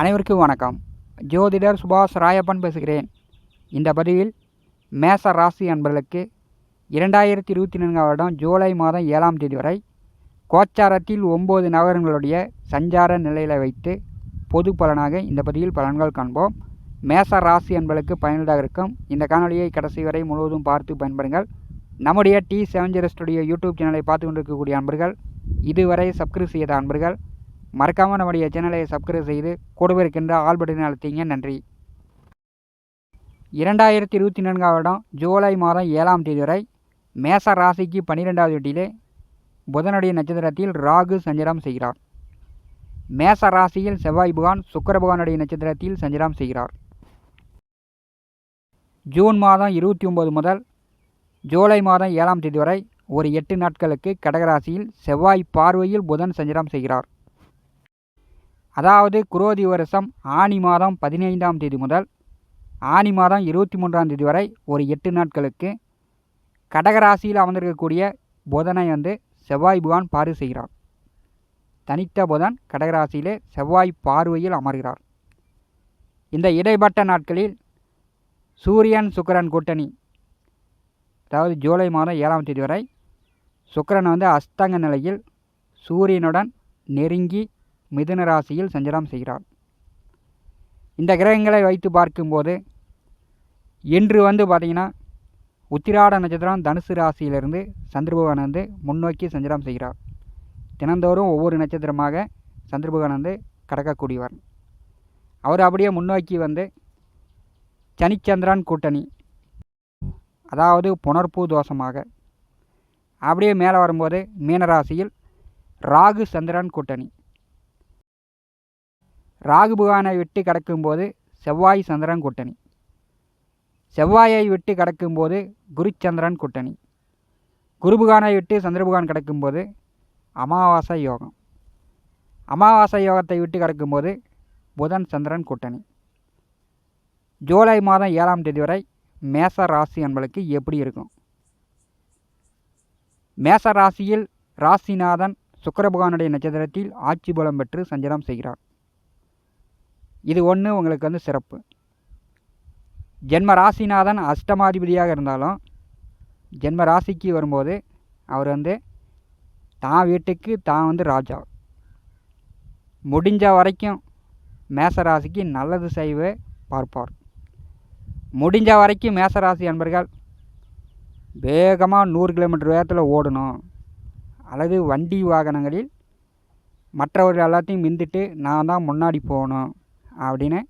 அனைவருக்கும் வணக்கம். ஜோதிடர் சுபாஷ் ராயப்பன் பேசுகிறேன். இந்த பதிவில் மேச ராசி அன்பர்களுக்கு இரண்டாயிரத்தி இருபத்தி நான்காம் வருடம் ஜூலை மாதம் ஏழாம் தேதி வரை கோச்சாரத்தில் ஒம்பது நகரங்களுடைய சஞ்சார நிலையில் வைத்து பொது பலனாக இந்த பதிவில் பலன்கள் காண்போம். மேச ராசி அன்பர்களுக்கு பயனுள்ளதாக இருக்கும். இந்த காணொலியை கடைசி வரை முழுவதும் பார்த்து பயன்படுங்கள் நம்முடைய T seven zero studio YouTube சேனலை பார்த்து கொண்டிருக்கக்கூடிய அன்பர்கள் இதுவரை சப்ஸ்கிரைப் செய்த அன்பர்கள் மறக்காமல் நம்முடைய சேனலை சப்ஸ்கிரைப் செய்து கூடவே இருக்கின்ற ஆல் பட்டனை அழுத்திங்க. நன்றி. இரண்டாயிரத்தி இருபத்தி நான்காம் வருடம் ஜூலை மாதம் ஏழாம் தேதி வரை மேச ராசிக்கு பன்னிரெண்டாவது வீட்டிலே புதனுடைய நட்சத்திரத்தில் ராகு சஞ்சரம் செய்கிறார். மேச ராசியில் செவ்வாய் புகான் சுக்கர புகானுடைய நட்சத்திரத்தில் சஞ்சரம் செய்கிறார். ஜூன் மாதம் இருபத்தி ஒம்பது முதல் ஜூலை மாதம் ஏழாம் தேதி வரை ஒரு எட்டு நாட்களுக்கு கடகராசியில் செவ்வாய் பார்வையில் புதன் சஞ்சரம் செய்கிறார். அதாவது குரோதி வருஷம் ஆனி மாதம் பதினைந்தாம் தேதி முதல் ஆனி மாதம் இருபத்தி மூன்றாம் தேதி வரை ஒரு எட்டு நாட்களுக்கு கடகராசியில் அமர்ந்திருக்கக்கூடிய புதனை வந்து செவ்வாய் புவான் பார்வை செய்கிறார். தனித்த புதன் கடகராசியிலே செவ்வாய் பார்வையில் அமர்கிறார். இந்த இடைப்பட்ட நாட்களில் சூரியன் சுக்கிரன் கூட்டணி அதாவது ஜூலை மாதம் ஏழாம் தேதி வரை சுக்கிரன் வந்து அஸ்தங்க நிலையில் சூரியனுடன் நெருங்கி மிதுன ராசியில் சஞ்சாரம் செய்கிறார். இந்த கிரகங்களை வைத்து பார்க்கும்போது இன்று வந்து பார்த்திங்கன்னா உத்திராட நட்சத்திரம் தனுசு ராசியிலிருந்து சந்திரபகவான் வந்து முன்னோக்கி சஞ்சாரம் செய்கிறார். தினந்தோறும் ஒவ்வொரு நட்சத்திரமாக சந்திரபகவான் வந்து கடக்கக்கூடியவர். அவர் அப்படியே முன்னோக்கி வந்து சனிச்சந்திரன் கூட்டணி அதாவது புனர்பூ தோஷமாக. அப்படியே மேலே வரும்போது மீனராசியில் ராகு சந்திரன் கூட்டணி. ராகுபுகானை விட்டு கடக்கும்போது செவ்வாய் சந்திரன் கூட்டணி. செவ்வாயை விட்டு கடக்கும்போது குருச்சந்திரன் கூட்டணி. குருபுகானை விட்டு சந்திரபுகான் கடக்கும்போது அமாவாசை யோகம். அமாவாசை யோகத்தை விட்டு கடக்கும்போது புதன் சந்திரன் கூட்டணி. ஜூலை மாதம் ஏழாம் தேதி வரை மேச ராசி என்பளுக்கு எப்படி இருக்கும்? மேச ராசியில் ராசிநாதன் சுக்கரபகவானுடைய நட்சத்திரத்தில் ஆட்சி பலம் பெற்று சஞ்சாரம் செய்கிறார். இது ஒன்று உங்களுக்கு வந்து சிறப்பு. ஜென்ம ராசிநாதன் அஷ்டமாதிபதியாக இருந்தாலும் ஜென்ம ராசிக்கு வரும்போது அவர் வந்து தான் வீட்டுக்கு தான் வந்து ராஜா. முடிஞ்ச வரைக்கும் மேசராசிக்கு நல்லது செய்வே பார்ப்பார். முடிஞ்ச வரைக்கும் மேசராசி அன்பர்கள் வேகமாக நூறு கிலோமீட்டர் வேகத்தில் ஓடணும். அல்லது வண்டி வாகனங்களில் மற்றவர்கள் எல்லாத்தையும் மிந்திட்டு நான் தான் முன்னாடி போகணும். அப்படின்னு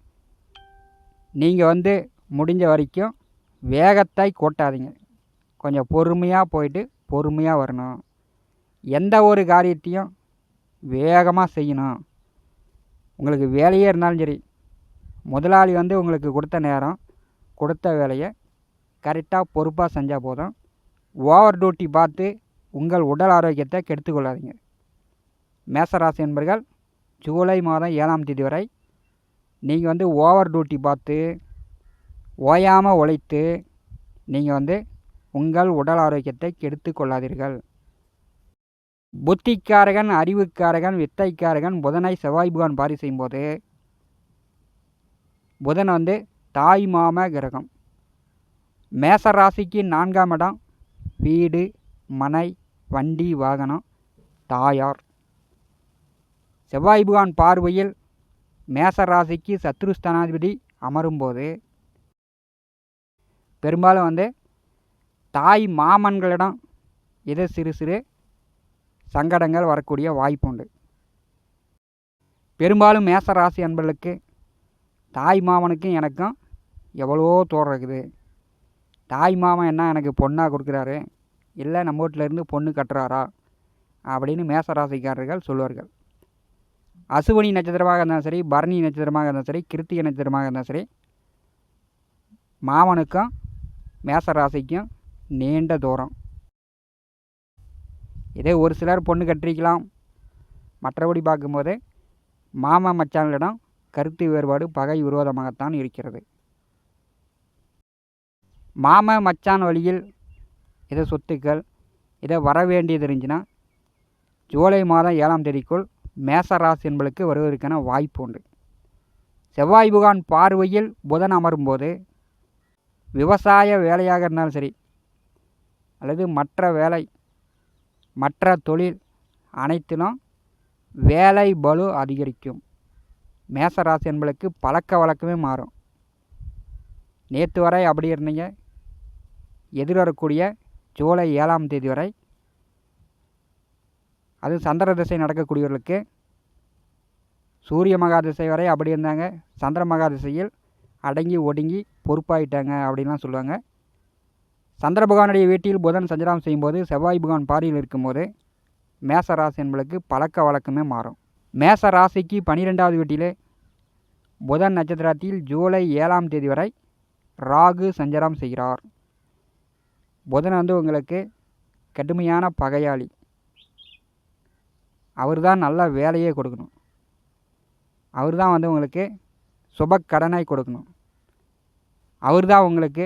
நீங்கள் வந்து முடிஞ்ச வரைக்கும் வேகத்தை கூட்டாதீங்க. கொஞ்சம் பொறுமையாக போயிட்டு பொறுமையாக வரணும். எந்த ஒரு காரியத்தையும் வேகமாக செய்யணும். உங்களுக்கு வேலையே இருந்தாலும் சரி முதலாளி வந்து உங்களுக்கு கொடுத்த நேரம் கொடுத்த வேலையை கரெக்டாக பொறுப்பாக செஞ்சால் போதும். ஓவர் டியூட்டி பார்த்து உங்கள் உடல் ஆரோக்கியத்தை கெடுத்துக்கொள்ளாதீங்க மேசராசி என்பர்கள் ஜூலை மாதம் ஏழாம் தேதி வரை நீங்கள் வந்து ஓவர் டியூட்டி பார்த்து ஓயாமல் உழைத்து நீங்கள் வந்து உங்கள் உடல் ஆரோக்கியத்தை கெடுத்து கொள்ளாதீர்கள். புத்திக்காரகன் அறிவுக்காரகன் வித்தைக்காரகன் புதனை செவ்வாய் புகான் பாரி செய்யும்போது புதன் வந்து தாய் மாம கிரகம். மேச ராசிக்கு நான்காம் இடம் வீடு மனை வண்டி வாகனம் தாயார். செவ்வாய் புகான் பார்வையில் மேச ராசிக்கு சத்ருஸ்தானாதிபதி அமரும்போது பெரும்பாலும் வந்து தாய் மாமன்களிடம் இதை சிறு சிறு சங்கடங்கள் வரக்கூடிய வாய்ப்பு உண்டு. பெரும்பாலும் மேச ராசி அன்பர்களுக்கு தாய் மாமனுக்கும் எனக்கும் எவ்வளவோ தூரம் இருக்குது. தாய் மாமன் என்ன எனக்கு பொண்ணாக கொடுக்குறாரு இல்லை நம்ம வீட்டிலேருந்து பொண்ணு கட்டுறாரா அப்படின்னு மேசராசிக்காரர்கள் சொல்லுவார்கள் அசுவனி நட்சத்திரமாக இருந்தாலும் சரி பரணி நட்சத்திரமாக இருந்தாலும் சரி கிருத்திகை நட்சத்திரமாக இருந்தாலும் சரி மாமனுக்கும் மேசராசிக்கும் நீண்ட தூரம். இதே ஒரு சிலர் பொண்ணு கட்டிக்கலாம் மற்றபடி பார்க்கும்போது மாமா மச்சான்களிடம் கருத்து வேறுபாடு பகை விரோதமாகத்தான் இருக்கிறது. மாம மச்சான் வழியில் இதை சொத்துக்கள் இதை வர வேண்டியது இருந்துச்சுன்னா ஜூலை மாதம் ஏழாம் தேதிக்குள் மேசராசி என்பளுக்கு வருவதற்கான வாய்ப்பு உண்டு. செவ்வாய் புகான் பார்வையில் புதன் அமரும்போது விவசாய வேலையாக இருந்தாலும் சரி அல்லது மற்ற வேலை மற்ற தொழில் அனைத்திலும் வேலை பலு அதிகரிக்கும். மேசராசி என்பளுக்கு பழக்க வழக்கமே மாறும். நேற்று வரை அப்படி இருந்தீங்க. எதிர்வரக்கூடிய ஜூலை ஏழாம் தேதி வரை அது சந்திர திசை நடக்கக்கூடியவர்களுக்கு சூரிய மகா திசை வரை அப்படி இருந்தாங்க. சந்திர மகா திசையில் அடங்கி ஒடுங்கி பொறுப்பாயிட்டாங்க அப்படின்லாம் சொல்லுவாங்க. சந்திர பகவானுடைய வீட்டில் புதன் சஞ்சலம் செய்யும்போது செவ்வாய் பகவான் பாரியில் இருக்கும்போது மேச ராசி என்பளுக்கு பழக்க வழக்கமே மாறும். மேச ராசிக்கு பனிரெண்டாவது வீட்டிலே புதன் நட்சத்திரத்தில் ஜூலை ஏழாம் தேதி வரை ராகு சஞ்சரம் செய்கிறார். புதன் வந்து உங்களுக்கு கடுமையான பகையாளி. அவர் தான் நல்ல வேலையே கொடுக்கணும். அவர் தான் வந்து உங்களுக்கு சுப கடனை கொடுக்கணும். அவர் தான் உங்களுக்கு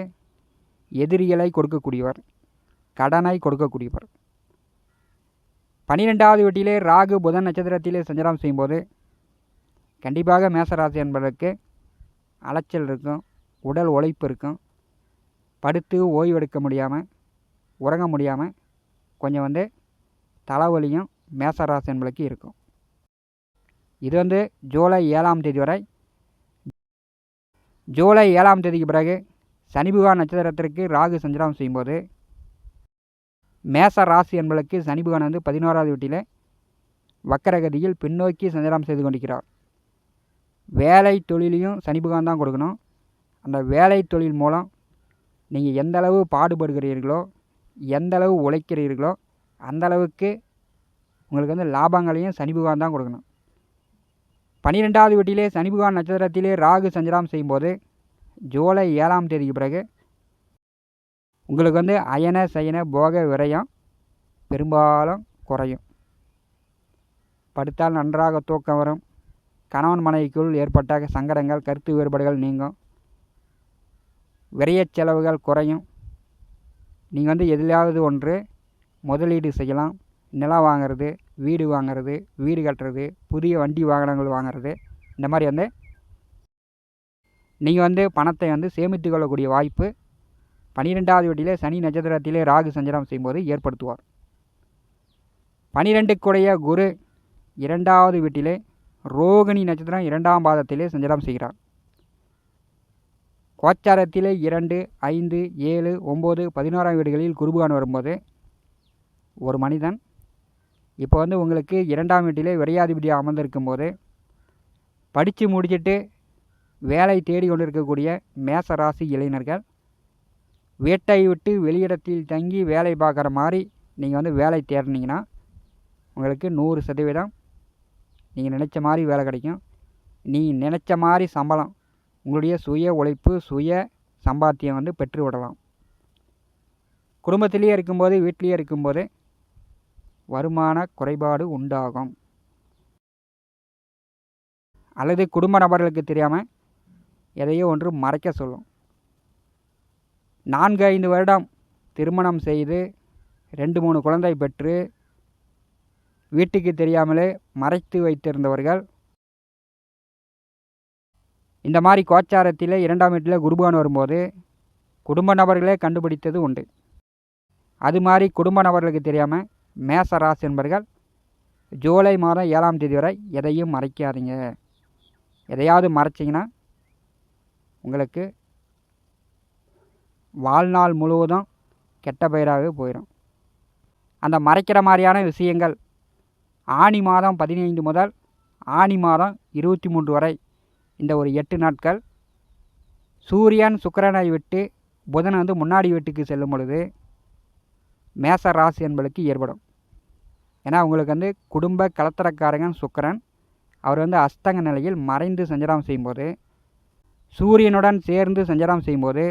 எதிரிகளை கொடுக்கக்கூடியவர் கடனை கொடுக்கக்கூடியவர். பன்னிரெண்டாவது வீட்டிலே ராகு புதன் நட்சத்திரத்திலே சஞ்சாரம் செய்யும்போது கண்டிப்பாக மேசராசி என்பதற்கு அலைச்சல் இருக்கும் உடல் உழைப்பு இருக்கும். படுத்து ஓய்வெடுக்க முடியாமல் உறங்க முடியாமல் கொஞ்சம் வந்து தலைவலியும் மேசராசி என்பளுக்கு இருக்கும். இது வந்து ஜூலை ஏழாம் தேதி வரை. ஜூலை ஏழாம் தேதிக்கு பிறகு சனி நட்சத்திரத்திற்கு ராகு சஞ்சாரம் செய்யும்போது மேச ராசி என்பளுக்கு சனிபுகான் வந்து பதினோராவது வீட்டில் வக்கரகதியில் பின்னோக்கி சஞ்சாரம் செய்து கொண்டிருக்கிறார். வேலை தொழிலையும் சனிபுகான் தான் கொடுக்கணும். அந்த வேலை தொழில் மூலம் நீங்கள் எந்த அளவு பாடுபடுகிறீர்களோ எந்த அளவு உழைக்கிறீர்களோ அந்தளவுக்கு உங்களுக்கு வந்து லாபங்களையும் சனி பகவான் தான் கொடுக்கணும். பன்னிரெண்டாவது வீட்டிலே சனி பகவான் நட்சத்திரத்திலே ராகு சஞ்சலம் செய்யும்போது ஜூலை ஏழாம் தேதிக்கு பிறகு உங்களுக்கு வந்து அயன சயன போக விரயம் பெரும்பாலும் குறையும். படுத்தால் நன்றாக தூக்கம் வரும். கணவன் மனைவிக்குள் ஏற்பட்ட சங்கடங்கள் கருத்து வேறுபாடுகள் நீங்கும். விரையச் செலவுகள் குறையும். நீங்கள் வந்து எதிலாவது ஒன்று முதலீடு செய்யலாம். நிலம் வாங்கிறது வீடு வாங்கிறது வீடு கட்டுறது புதிய வண்டி வாகனங்கள் வாங்கிறது இந்த மாதிரி வந்து நீங்கள் வந்து பணத்தை வந்து சேமித்து கொள்ளக்கூடிய வாய்ப்பு பனிரெண்டாவது வீட்டிலே சனி நட்சத்திரத்திலே ராகு சஞ்சாரம் செய்யும்போது ஏற்படுத்துவார். பனிரெண்டுக்குடைய குரு இரண்டாவது வீட்டிலே ரோகிணி நட்சத்திரம் இரண்டாம் பாதத்திலே சஞ்சாரம் செய்கிறார். கோச்சாரத்திலே இரண்டு ஐந்து ஏழு ஒம்பது பதினோராம் வீடுகளில் குருபகான் வரும்போது ஒரு மனிதன் இப்போ வந்து உங்களுக்கு இரண்டாம் வீட்டிலே விரையாதிபதியாக அமர்ந்திருக்கும் போது படித்து முடிச்சுட்டு வேலை தேடி கொண்டு இருக்கக்கூடிய மேச ராசி இளைஞர்கள் வீட்டை விட்டு வெளியிடத்தில் தங்கி வேலை பார்க்குற மாதிரி நீங்கள் வந்து வேலை தேடினீங்கன்னா உங்களுக்கு நூறு சதவீதம் நீங்கள் நினச்ச மாதிரி வேலை கிடைக்கும். நீங்கள் நினச்ச மாதிரி சம்பளம் உங்களுடைய சுய உழைப்பு சுய சம்பாத்தியம் வந்து பெற்று விடலாம் குடும்பத்திலேயே இருக்கும்போது வீட்டிலேயே இருக்கும்போது வருமான குறைபாடு உண்டாகும். அல்லது குடும்ப நபர்களுக்கு தெரியாமல் எதையோ ஒன்று மறைக்க சொல்லும். நான்கு ஐந்து வருடம் திருமணம் செய்து ரெண்டு மூணு குழந்தை பெற்று வீட்டுக்கு தெரியாமலே மறைத்து வைத்திருந்தவர்கள். இந்த மாதிரி கோச்சாரத்தில் இரண்டாம் வீட்டில் குருபான் வரும்போது குடும்ப நபர்களே கண்டுபிடித்தது உண்டு. அது மாதிரி குடும்ப நபர்களுக்கு தெரியாமல் மேச ராசி என்பர்கள் ஜூலை மாதம் ஏழாம் தேதி வரை எதையும் மறைக்காதீங்க. எதையாவது மறைச்சிங்கன்னா உங்களுக்கு வாழ்நாள் முழுவதும் கெட்ட பெயராகவே போயிடும் அந்த மறைக்கிற மாதிரியான விஷயங்கள் ஆனி மாதம் பதினைந்து முதல் ஆனி மாதம் இருபத்தி மூன்று வரை இந்த ஒரு எட்டு நாட்கள் சூரியன் சுக்கிரனை விட்டு புதன் வந்து முன்னாடி வீட்டுக்கு செல்லும் பொழுது மேச ராசி என்பதுக்கு ஏற்படும். ஏன்னா உங்களுக்கு வந்து குடும்ப கலத்தரக்காரங்கன் சுக்கிரன் அவர் வந்து அஸ்தங்க நிலையில் மறைந்து சஞ்சாரம் செய்யும்போது சூரியனுடன் சேர்ந்து சஞ்சாரம் செய்யும்போது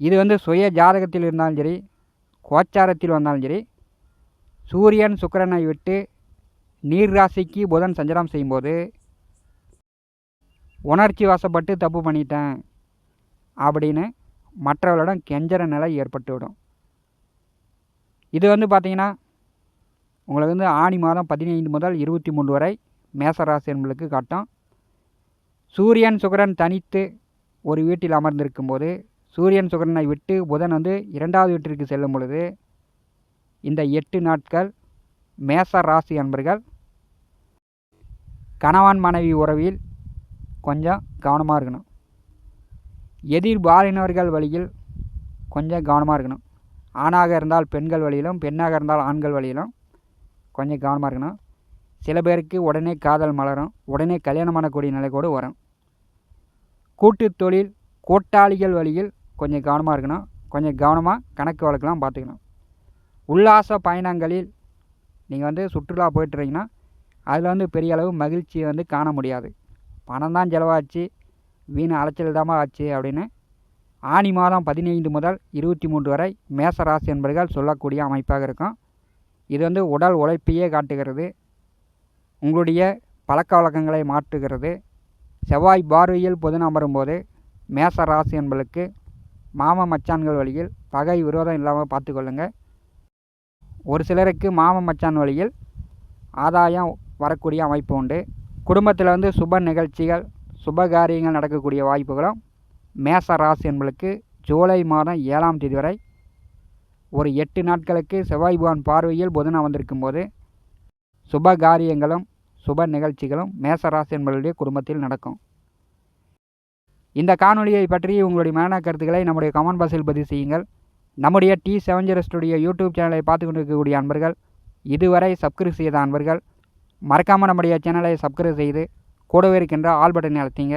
இது வந்து சுய ஜாதகத்தில் இருந்தாலும் சரி கோச்சாரத்தில் வந்தாலும் சரி சூரியன் சுக்கரனை விட்டு நீர் ராசிக்கு புதன் சஞ்சாரம் செய்யும்போது உணர்ச்சி வசப்பட்டு தப்பு பண்ணிட்டேன் அப்படின்னு மற்றவர்களிடம் கெஞ்சற நிலை ஏற்பட்டுவிடும். இது வந்து பார்த்திங்கன்னா உங்களுக்கு வந்து ஆணி மாதம் பதினைந்து முதல் இருபத்தி மூணு வரை மேசராசி என்பளுக்கு காட்டும். சூரியன் சுகரன் தனித்து ஒரு வீட்டில் அமர்ந்திருக்கும் போது சூரியன் சுகரனை விட்டு புதன் வந்து இரண்டாவது வீட்டிற்கு செல்லும் பொழுது இந்த எட்டு நாட்கள் மேச ராசி அன்பர்கள் கணவன் மனைவி உறவில் கொஞ்சம் கவனமாக இருக்கணும். எதிர்பாலினவர்கள் வழியில் கொஞ்சம் கவனமாக இருக்கணும். ஆணாக இருந்தால் பெண்கள் வழியிலும் பெண்ணாக இருந்தால் ஆண்கள் வழியிலும். கொஞ்சம் கவனமாக இருக்கணும். சில பேருக்கு உடனே காதல் மலரும் உடனே கல்யாணம் பண்ணக்கூடிய நிலை கூட வரும். கூட்டு தொழில் கூட்டாளிகள் வழியில் கொஞ்சம் கவனமாக இருக்கணும். கொஞ்சம் கவனமாக கணக்கு வழக்கெல்லாம் பார்த்துக்கணும். உல்லாச பயணங்களில் நீங்கள் வந்து சுற்றுலா போயிட்டுறீங்கன்னா அதில் வந்து பெரிய அளவு மகிழ்ச்சியை வந்து காண முடியாது. பணம் தான் செலவாச்சு வீண் அலைச்சல் தாமா ஆச்சு அப்படின்னு ஆனி மாதம் பதினைந்து முதல் இருபத்தி மூன்று வரை மேச ராசி என்பர்கள் சொல்லக்கூடிய அமைப்பாக இருக்கும். இது வந்து உடல் உழைப்பையே காட்டுகிறது. உங்களுடைய பழக்க வழக்கங்களை மாற்றுகிறது. செவ்வாய் பார்வையில் புதன் அமரும்போது மேச ராசி என்பளுக்கு மாம மச்சான்கள் வழியில் பகை விரோதம் இல்லாமல் பார்த்துக்கொள்ளுங்கள் ஒரு சிலருக்கு மாம மச்சான் வழியில் ஆதாயம் வரக்கூடிய அமைப்பு உண்டு. குடும்பத்தில் வந்து சுப நிகழ்ச்சிகள் சுப காரியங்கள் நடக்கக்கூடிய வாய்ப்புகளும் மேச ராசி என்பளுக்கு ஜூலை மாதம் ஏழாம் தேதி வரை ஒரு எட்டு நாட்களுக்கு செவ்வாய் பகவான் பார்வையில் புதன் அமர்ந்திருக்கும் போது சுப காரியங்களும் சுப நிகழ்ச்சிகளும் மேச ராசி என்பவருடைய குடும்பத்தில் நடக்கும். இந்த காணொலியை பற்றி உங்களுடைய மரண கருத்துக்களை நம்முடைய கமெண்ட் பாக்ஸில் பதிவு செய்யுங்கள். நம்முடைய T seven zero studio YouTube சேனலை பார்த்து கொண்டிருக்கக்கூடிய அன்பர்கள் இதுவரை சப்ஸ்கிரைப் செய்த அன்பர்கள் மறக்காமல் நம்முடைய சேனலை சப்ஸ்கிரைப் செய்து கூடவே இருக்கின்ற ஆல் பட்டனை அழுத்திங்க.